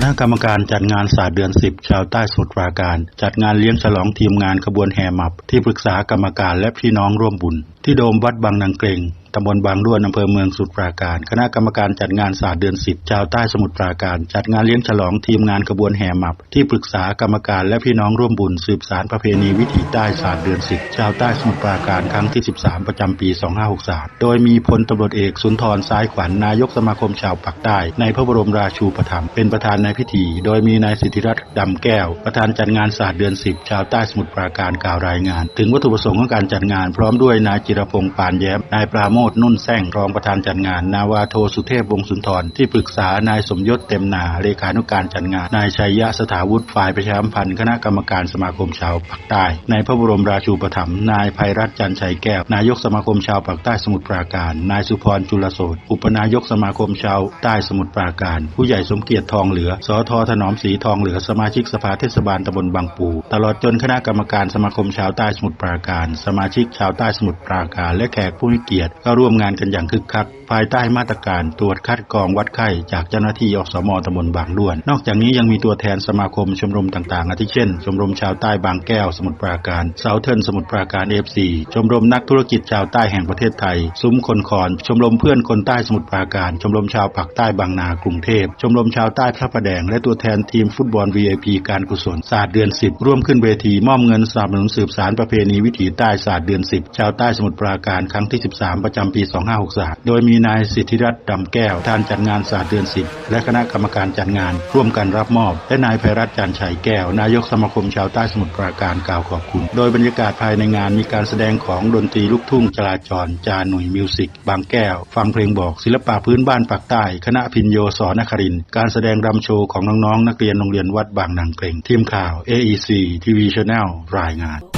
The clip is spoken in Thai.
คณะกรรมการจัดงานศาสตร์เดือน 10 ชาวใต้สุดปราการ จัดงานเลี้ยงฉลองทีมงานขบวนแห่หมับ ที่ปรึกษากรรมการและพี่น้องร่วมบุญ ที่โดมวัดบางนางเกรง ตำบลบางด้วนอำเภอเมืองสมุทรปราการ คณะกรรมการจัดงานศาสตร์เดือน10ชาวใต้สมุทรปราการ จัดงานเลี้ยงฉลองทีมงานขบวนแห่หมับ ที่ปรึกษากรรมการและพี่น้องร่วมบุญสืบสารประเพณีวิถีใต้ศาสตร์เดือน10ชาวใต้สมุทรปราการครั้งที่ 13 ประจำปี 2563 โดยมีพลตำรวจเอกสุนทรซ้ายขวัญนายกสมาคมชาวปากใต้ ในพระบรมราชูปถัมภ์เป็นประธานในพิธี โดยมีนายสิทธิรัตน์ดำแก้ว ประธานจัดงานศาสตร์เดือน10ชาวใต้สมุทรปราการกล่าวรายงาน ถึงวัตถุประสงค์ของการจัดงานพร้อมด้วยนายจิรพงษ์ปานแย้มนายปราโมทนุ่นแซงรองประธานจัดงาน นาวาโทสุเทพวงสุนทร ที่ปรึกษานายสมยศเต็มนาเลขานุการจัดงาน นายชัยยะสถาวุฒิฝ่ายประชาสัมพันธ์คณะกรรมการสมาคมชาวปากใต้ในพระบรมราชูปถัมภ์นายภัยรัตน์จันชัยแก้ว นายกสมาคมชาวปากใต้สมุทรปราการ นายสุพรจุลโสดอุปนายกสมาคมชาวใต้สมุทรปราการ ผู้ใหญ่สมเกียรติทองเหลือสอทถนอมศรีทองเหลือสมาชิกสภาเทศบาลตำบลบางปู ตลอดจนคณะกรรมการสมาคมชาวใต้สมุทรปราการ สมาชิกชาวใต้สมุทรปราการ และแขกผู้มีเกียรติก็ร่วมงานกันอย่างคึกคัก ภายใต้มาตรการตรวจคัดกรองวัดไข้จากเจ้าหน้าที่อสมตำบลบางด้วน นอกจากนี้ยังมีตัวแทนสมาคมชมรมต่างๆ อาทิเช่น ชมรมชาวใต้บางแก้วสมุทรปราการเซาเทิร์นสมุทรปราการเอฟซีชมรมนักธุรกิจชาวใต้แห่งประเทศไทย ซุ้มคนคอนชมรมเพื่อนคนใต้สมุทรปราการ ชมรมชาวปากใต้บางนากรุงเทพ ชมรมชาวใต้พระประแดง และตัวแทนทีมฟุตบอล VIP การกุศลศาสตร์เดือน 10 ร่วมขึ้นเวทีมอบเงินสนับสนุนสืบสารประเพณีวิถีใต้ศาสตร์เดือน 10 ชาวใต้สมุทรปราการครั้งที่ 13 ประจำปี 2563 โดยมีนายสิทธิรัตน์ดำแก้วท่านจัดงานศาสตร์เดือน10และคณะกรรมการจัดงาน ร่วมกันรับมอบ และนายภัยรัตน์จันทร์ชัยแก้ว นายกสมาคมชาวใต้สมุทรปราการกล่าวขอบคุณ โดยบรรยากาศภายในงานมีการแสดงของดนตรีลูกทุ่งจราจร จาหนุ่ยมิวสิกบางแก้ว ฟังเพลงบอกศิลปะพื้นบ้านปากใต้ คณะพินโยสอนครินการแสดงรำโชว์ของน้องๆนักเรียนโรงเรียนวัดบางนางเกรงทีมข่าว AEC TV Channel รายงาน